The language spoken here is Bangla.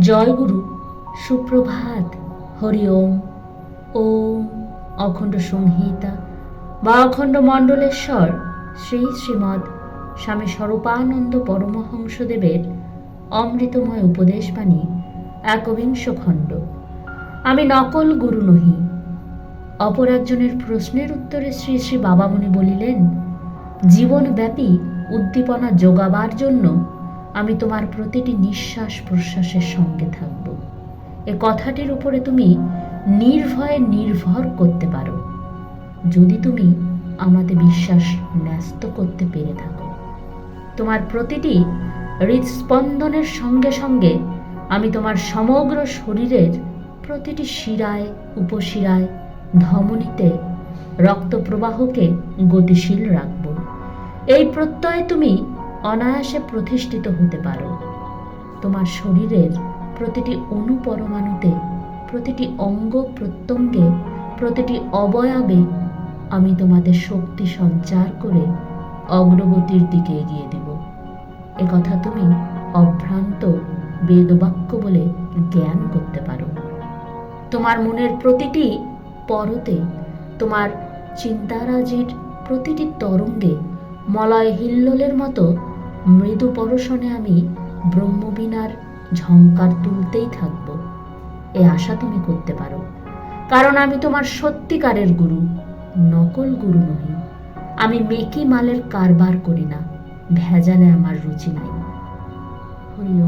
জয় গুরু সুপ্রভাত, হরি ওম। ওম অখণ্ড সংহিতা, বা অখণ্ড মণ্ডলেশ্বর, শ্রী শ্রীমৎ স্বামী স্বরূপানন্দ পরমহংসদেবের অমৃতময় উপদেশবাণী, একবিংশ খণ্ড। আমি নকল গুরু নহি। অপর একজনের প্রশ্নের উত্তরে শ্রী শ্রী বাবামণি বলিলেন, জীবনব্যাপী উদ্দীপনা যোগাবার জন্য আমি তোমার প্রতিটি নিঃশ্বাস প্রশ্বাসের সঙ্গে থাকব। এ কথাটির উপরে তুমি নির্ভয়ে নির্ভর করতে পারো। যদি তুমি আমাদের বিশ্বাস ন্যস্ত করতে পেরে থাকো। তোমার প্রতিটি হৃদস্পন্দনের সঙ্গে সঙ্গে আমি তোমার সমগ্র শরীরের প্রতিটি শিরায়, উপশিরায়, ধমনীতে রক্ত প্রবাহকে গতিশীল রাখব। এই প্রত্যয়ে তুমি অনায়াসে প্রতিষ্ঠিত হতে পারো। তোমার শরীরের প্রতিটি অনুপরমাণুতে প্রতিটি অঙ্গ প্রত্যঙ্গে প্রতিটি অবয়বে আমি তোমাদের শক্তি সঞ্চার করে অগ্রগতির দিকে এগিয়ে দিব। কথা তুমি অভ্রান্ত বেদবাক্য বলে জ্ঞান করতে পারো। তোমার মনের প্রতিটি পরতে তোমার চিন্তারাজির প্রতিটি তরঙ্গে মলয় হিল্লোলের মতো মৃদু পরশনে আমি ব্রহ্মবিনার ঝঙ্কার তুলতেই থাকব। এ আশা তুমি করতে পারো। কারণ আমি তোমার সত্যিকারের গুরু, নকল গুরু নহি। আমি মেকি মালের কারবার করি না, ভেজালে আমার রুচি নাই। হরি